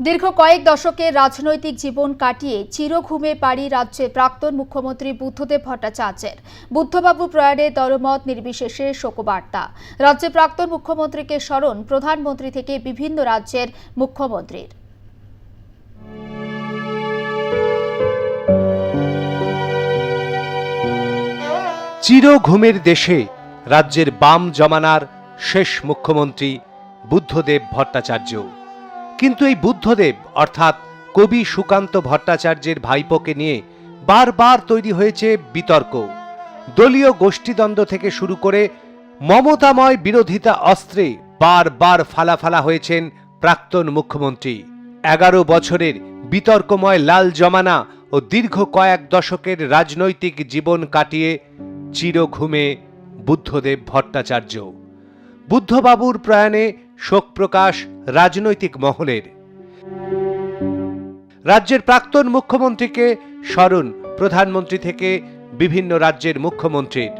দীর্ঘ কয়েক দশকের রাজনৈতিক জীবন কাটিয়ে চিরঘুমে পাড়ি রাজ্যে প্রাক্তন মুখ্যমন্ত্রী বুদ্ধদেব ভট্টাচার্যের। বুদ্ধবাবু প্রয়াণে দলমত নির্বিশেষে শোকবার্তা। রাজ্যে প্রাক্তন মুখ্যমন্ত্রীকে স্মরণ প্রধানমন্ত্রী থেকে বিভিন্ন রাজ্যের মুখ্যমন্ত্রীর। চির ঘুমের দেশে রাজ্যের বাম জমানার শেষ মুখ্যমন্ত্রী বুদ্ধদেব ভট্টাচার্য কিন্তু এই বুদ্ধদেব, অর্থাৎ কবি সুকান্ত ভট্টাচার্যের ভাইপোকে নিয়ে বারবার তৈরি হয়েছে বিতর্ক। দলীয় গোষ্ঠীদ্বন্দ্ব থেকে শুরু করে মমতাময় বিরোধিতা অস্ত্রে বারবার ফালাফালা হয়েছেন প্রাক্তন মুখ্যমন্ত্রী। এগারো বছরের বিতর্কময় লাল জমানা ও দীর্ঘ কয়েক দশকের রাজনৈতিক জীবন কাটিয়ে চিরঘুমে বুদ্ধদেব ভট্টাচার্য। বুদ্ধবাবুর প্রয়াণে শোক প্রকাশ রাজনৈতিক মহলের। রাজ্যের প্রাক্তন মুখ্যমন্ত্রীকে স্মরণ প্রধানমন্ত্রী থেকে বিভিন্ন রাজ্যের মুখ্যমন্ত্রীর।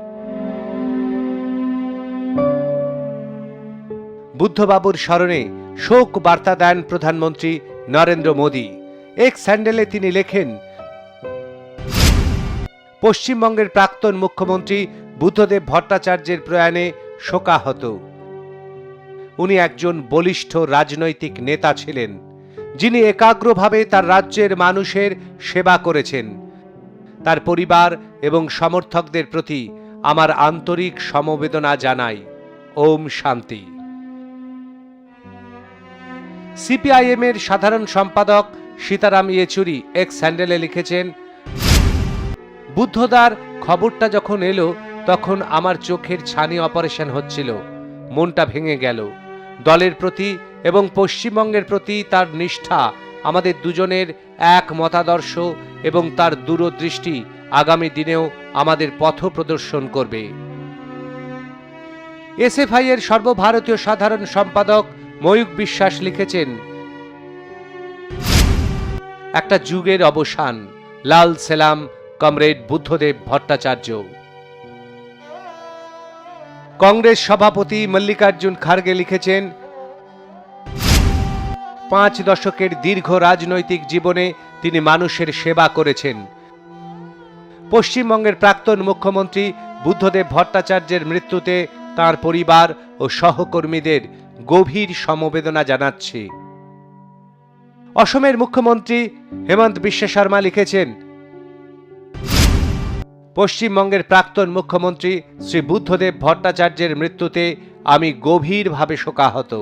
বুদ্ধবাবুর স্মরণে শোক বার্তা দেন প্রধানমন্ত্রী নরেন্দ্র মোদী। এক স্যান্ডেলে তিনি লেখেন, পশ্চিমবঙ্গের প্রাক্তন মুখ্যমন্ত্রী বুদ্ধদেব ভট্টাচার্যের প্রয়াণে শোকাহত। উনি একজন বলিষ্ঠ রাজনৈতিক নেতা ছিলেন, যিনি একাগ্রভাবে তার রাজ্যের মানুষের সেবা করেছেন। তার পরিবার এবং সমর্থকদের প্রতি আমার আন্তরিক সমবেদনা জানাই। ওম শান্তি। সিপিআইএম এর সাধারণ সম্পাদক সীতারাম ইয়েচুরি এক স্যান্ডেলে লিখেছেন বুদ্ধদার খবরটা যখন এলো, তখন আমার চোখের ছানি অপারেশন হচ্ছিল, মনটা ভেঙে গেল। দলের প্রতি এবং পশ্চিমবঙ্গের প্রতি তার নিষ্ঠা, আমাদের দুজনের এক মতাদর্শ এবং তার দূরদৃষ্টি আগামী দিনেও আমাদের পথ প্রদর্শন করবে। এসএফআই এর সর্বভারতীয় সাধারণ সম্পাদক ময়ূক বিশ্বাস লিখেছেন, একটা যুগের অবসান, লাল সেলাম, কমরেড বুদ্ধদেব ভট্টাচার্য। কংগ্রেস সভাপতি মল্লিকার্জুন খার্গে লিখেছেন, পাঁচ দশকের দীর্ঘ রাজনৈতিক জীবনে তিনি মানুষের সেবা করেছেন। পশ্চিমবঙ্গের প্রাক্তন মুখ্যমন্ত্রী বুদ্ধদেব ভট্টাচার্যের মৃত্যুতে তার পরিবার ও সহকর্মীদের গভীর সমবেদনা জানাচ্ছি। অসমের মুখ্যমন্ত্রী হেমন্ত বিশ্ব শর্মা লিখেছেন পশ্চিমবঙ্গের প্রাক্তন মুখ্যমন্ত্রী শ্রী বুদ্ধদেব ভট্টাচার্যের মৃত্যুতে আমি গভীরভাবে শোকাহত।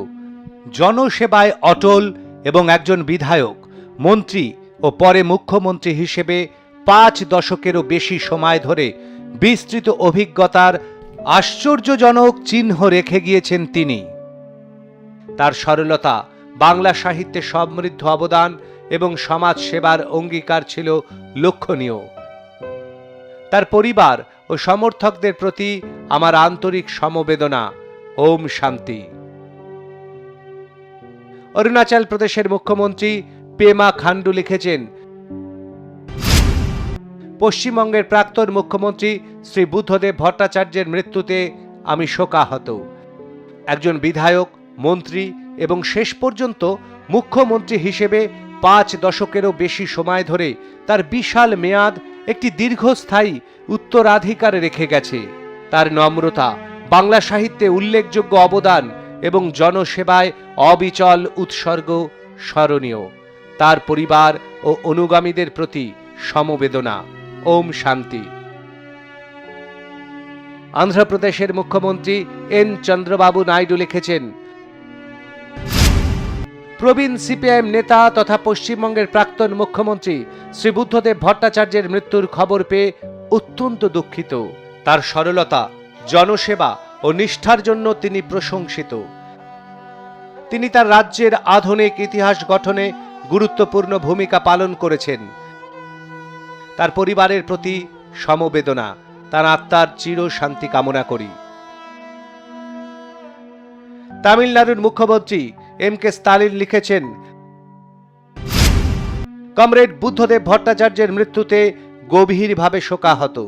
জনসেবায় অটল এবং একজন বিধায়ক, মন্ত্রী ও পরে মুখ্যমন্ত্রী হিসেবে পাঁচ দশকেরও বেশি সময় ধরে বিস্তৃত অভিজ্ঞতার আশ্চর্যজনক চিহ্ন রেখে গিয়েছেন তিনি। তার সরলতা, বাংলা সাহিত্যে সমৃদ্ধ অবদান এবং সমাজ সেবার অঙ্গীকার ছিল লক্ষণীয়। তার পরিবার ও সমর্থকদের প্রতি আমার আন্তরিক সমবেদনা। ওম শান্তি। অরুণাচল প্রদেশের মুখ্যমন্ত্রী পেমা খান্ডু লিখেছেন, পশ্চিমবঙ্গের প্রাক্তন মুখ্যমন্ত্রী শ্রী বুদ্ধদেব ভট্টাচার্যের মৃত্যুতে আমি শোকাহত। একজন বিধায়ক, মন্ত্রী এবং শেষ পর্যন্ত মুখ্যমন্ত্রী হিসেবে পাঁচ দশকেরও বেশি সময় ধরে তার বিশাল মেয়াদ একটি দীর্ঘস্থায়ী উত্তরাধিকার রেখে গেছে। তার নম্রতা, বাংলা সাহিত্যে উল্লেখযোগ্য অবদান এবং জনসেবায় অবিচল উৎসর্গ স্মরণীয়। তার পরিবার ও অনুগামীদের প্রতি সমবেদনা। ওম শান্তি। অন্ধ্রপ্রদেশের মুখ্যমন্ত্রী এন চন্দ্রবাবু নাইডু লিখেছেন প্রবীণ সিপিআইএম নেতা তথা পশ্চিমবঙ্গের প্রাক্তন মুখ্যমন্ত্রী শ্রী বুদ্ধদেব ভট্টাচার্যের মৃত্যুর খবর পেয়ে অত্যন্ত দুঃখিত। তার সরলতা, জনসেবা ও নিষ্ঠার জন্য তিনি প্রশংসিত। তিনি তার রাজ্যের আধুনিক ইতিহাস গঠনে গুরুত্বপূর্ণ ভূমিকা পালন করেছেন। তার পরিবারের প্রতি সমবেদনা, তার আত্মার চির শান্তি কামনা করি। তামিলনাড়ুর মুখ্যমন্ত্রী এম কে স্টালিন লিখেছেন, কমরেড বুদ্ধদেব ভট্টাচার্যের মৃত্যুতে গভীরভাবে শোকাহত।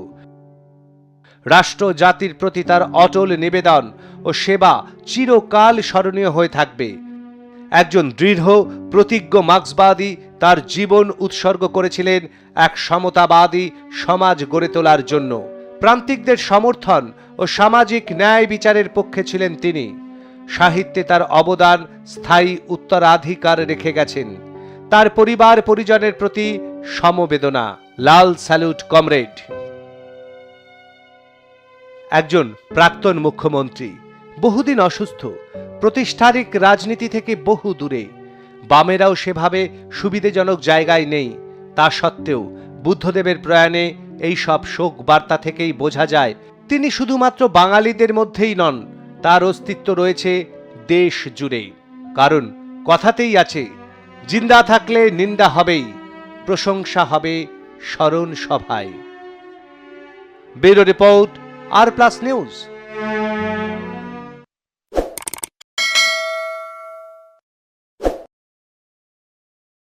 রাষ্ট্র জাতির প্রতি তার অটল নিবেদন ও সেবা চিরকাল স্মরণীয় হয়ে থাকবে। একজন দৃঢ়, প্রতিজ্ঞ মার্ক্সবাদী তার জীবন উৎসর্গ করেছিলেন এক সমতাবাদী সমাজ গড়ে তোলার জন্য। প্রান্তিকদের সমর্থন ও সামাজিক ন্যায় বিচারের পক্ষে ছিলেন তিনি। সাহিত্যে তার অবদান স্থায়ী উত্তরাধিকার রেখে গেছেন। তার পরিবার পরিজনের প্রতি সমবেদনা। লাল স্যালুট, কমরেড। একজন প্রাক্তন মুখ্যমন্ত্রী, বহুদিন অসুস্থ, প্রতিষ্ঠানিক রাজনীতি থেকে বহু দূরে। বামেরাও সেভাবে সুবিধেজনক জায়গায় নেই। তা সত্ত্বেও বুদ্ধদেবের প্রয়াণে এই সব শোক বার্তা থেকেই বোঝা যায়, তিনি শুধুমাত্র বাঙালিদের মধ্যেই নন তার অস্তিত্ব রয়েছে দেশ জুড়ে। কারণ কথাতেই আছে, জিন্দা থাকলে নিন্দা হবেই, প্রশংসা হবে স্মরণ সভায়। Bureau report R plus news.